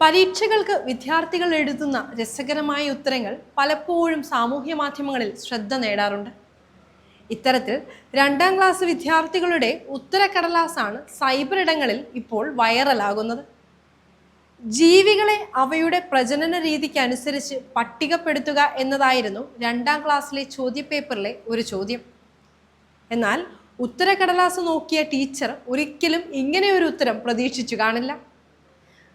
പരീക്ഷകൾക്ക് വിദ്യാർത്ഥികൾ എഴുതുന്ന രസകരമായ ഉത്തരങ്ങൾ പലപ്പോഴും സാമൂഹ്യ മാധ്യമങ്ങളിൽ ശ്രദ്ധ നേടാറുണ്ട്. ഇത്തരത്തിൽ രണ്ടാം ക്ലാസ് വിദ്യാർത്ഥികളുടെ ഉത്തരക്കടലാസാണ് സൈബർ ഇടങ്ങളിൽ ഇപ്പോൾ വൈറലാകുന്നത്. ജീവികളെ അവയുടെ പ്രജനന രീതിക്ക് അനുസരിച്ച് പട്ടികപ്പെടുത്തുക എന്നതായിരുന്നു രണ്ടാം ക്ലാസ്സിലെ ചോദ്യപേപ്പറിലെ ഒരു ചോദ്യം. എന്നാൽ ഉത്തരക്കടലാസ് നോക്കിയ ടീച്ചർ ഒരിക്കലും ഇങ്ങനെ ഒരു ഉത്തരം പ്രതീക്ഷിച്ചു കാണില്ല.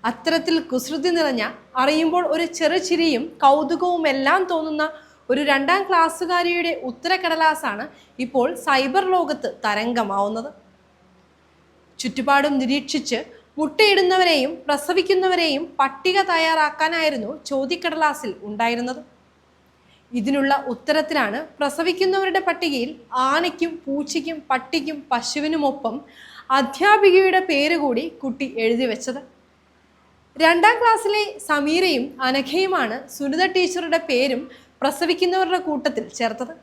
അത്തരത്തിൽ കുസൃതി നിറഞ്ഞ അറിയുമ്പോൾ ഒരു ചെറുചിരിയും കൗതുകവും എല്ലാം തോന്നുന്ന ഒരു രണ്ടാം ക്ലാസ്സുകാരിയുടെ ഉത്തരക്കടലാസാണ് ഇപ്പോൾ സൈബർ ലോകത്ത് തരംഗമാവുന്നത്. ചുറ്റുപാടും നിരീക്ഷിച്ച് മുട്ടയിടുന്നവരെയും പ്രസവിക്കുന്നവരെയും പട്ടിക തയ്യാറാക്കാനായിരുന്നു ചോദ്യക്കടലാസിൽ ഉണ്ടായിരുന്നത്. ഇതിനുള്ള ഉത്തരത്തിലാണ് പ്രസവിക്കുന്നവരുടെ പട്ടികയിൽ ആനയ്ക്കും പൂച്ചയ്ക്കും പട്ടിക്കും പശുവിനുമൊപ്പം അധ്യാപികയുടെ പേര് കൂടി കുട്ടി എഴുതി വെച്ചത്. രണ്ടാം ക്ലാസ്സിലെ സമീരയും അനഘയുമാണ് സുനിത ടീച്ചറുടെ പേരും പ്രസവിക്കുന്നവരുടെ കൂട്ടത്തിൽ ചേർത്തത്.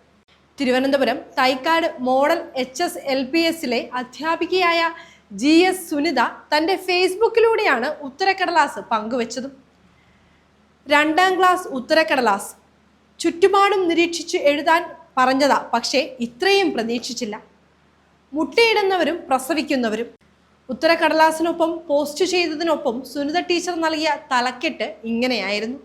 Thiruvananthapuram Thycaud model H S L P എസിലെ അധ്യാപികയായ ജി എസ് സുനിത തന്റെ ഫേസ്ബുക്കിലൂടെയാണ് ഉത്തരക്കടലാസ് പങ്കുവച്ചതും. രണ്ടാം ക്ലാസ് ഉത്തരക്കടലാസ് ചുറ്റുപാടും നിരീക്ഷിച്ച് എഴുതാൻ പറഞ്ഞതാ പക്ഷേ ഇത്രയും പ്രതീക്ഷിച്ചില്ല. മുട്ടയിടുന്നവരും പ്രസവിക്കുന്നവരും ഉത്തരക്കടലാസിനൊപ്പം പോസ്റ്റ് ചെയ്തതിനൊപ്പം സുനിത ടീച്ചർ നൽകിയ തലക്കെട്ട് ഇങ്ങനെയായിരുന്നു.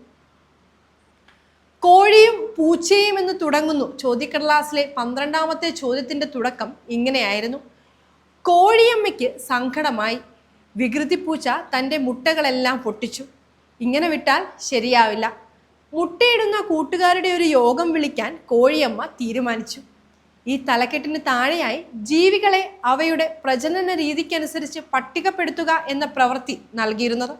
കോഴിയും പൂച്ചയും എന്ന് തുടങ്ങുന്നു. ചോദ്യക്കടലാസിലെ പന്ത്രണ്ടാമത്തെ ചോദ്യത്തിന്റെ തുടക്കം ഇങ്ങനെയായിരുന്നു. കോഴിയമ്മയ്ക്ക് സങ്കടമായി. വികൃതി പൂച്ച തന്റെ മുട്ടകളെല്ലാം പൊട്ടിച്ചു. ഇങ്ങനെ വിട്ടാൽ ശരിയാവില്ല. മുട്ടയിടുന്ന കൂട്ടുകാരുടെ ഒരു യോഗം വിളിക്കാൻ കോഴിയമ്മ തീരുമാനിച്ചു. ഈ തലക്കെട്ടിന് താഴെയായി ജീവികളെ അവയുടെ പ്രജനന രീതിക്കനുസരിച്ച് പട്ടികപ്പെടുത്തുക എന്ന പ്രവൃത്തി നൽകിയിരുന്നത്.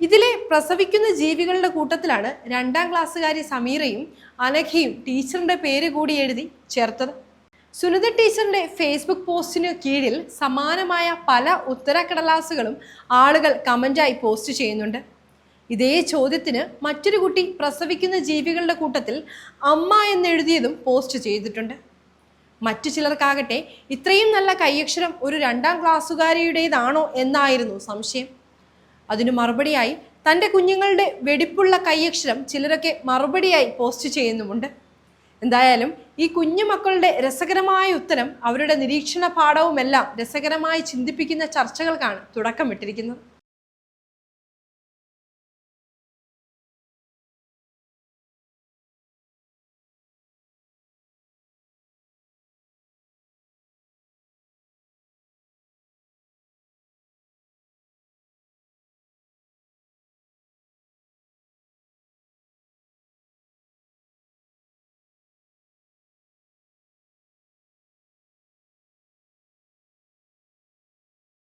ഇതിലെ പ്രസവിക്കുന്ന ജീവികളുടെ കൂട്ടത്തിലാണ് രണ്ടാം ക്ലാസ്സുകാരി സമീറയും അനഘയും ടീച്ചറിന്റെ പേര് കൂടി എഴുതി ചേർത്തത്. സുനിത ടീച്ചറിന്റെ ഫേസ്ബുക്ക് പോസ്റ്റിന് കീഴിൽ സമാനമായ പല ഉത്തരക്കടലാസുകളും ആളുകൾ കമന്റായി പോസ്റ്റ് ചെയ്യുന്നുണ്ട്. ഇതേ ചോദ്യത്തിന് മറ്റൊരു കുട്ടി പ്രസവിക്കുന്ന ജീവികളുടെ കൂട്ടത്തിൽ അമ്മ എന്നെഴുതിയതും പോസ്റ്റ് ചെയ്തിട്ടുണ്ട്. മറ്റു ചിലർക്കാകട്ടെ ഇത്രയും നല്ല കൈയക്ഷരം ഒരു രണ്ടാം ക്ലാസ്സുകാരിയുടേതാണോ എന്നായിരുന്നു സംശയം. അതിനു മറുപടിയായി തന്റെ കുഞ്ഞുങ്ങളുടെ വെടിപ്പുള്ള കൈയക്ഷരം ചിലരൊക്കെ മറുപടിയായി പോസ്റ്റ് ചെയ്യുന്നുമുണ്ട്. എന്തായാലും ഈ കുഞ്ഞു മക്കളുടെ രസകരമായ ഉത്തരം അവരുടെ നിരീക്ഷണ പാഠവുമെല്ലാം രസകരമായി ചിന്തിപ്പിക്കുന്ന ചർച്ചകൾക്കാണ് തുടക്കമിട്ടിരിക്കുന്നത്.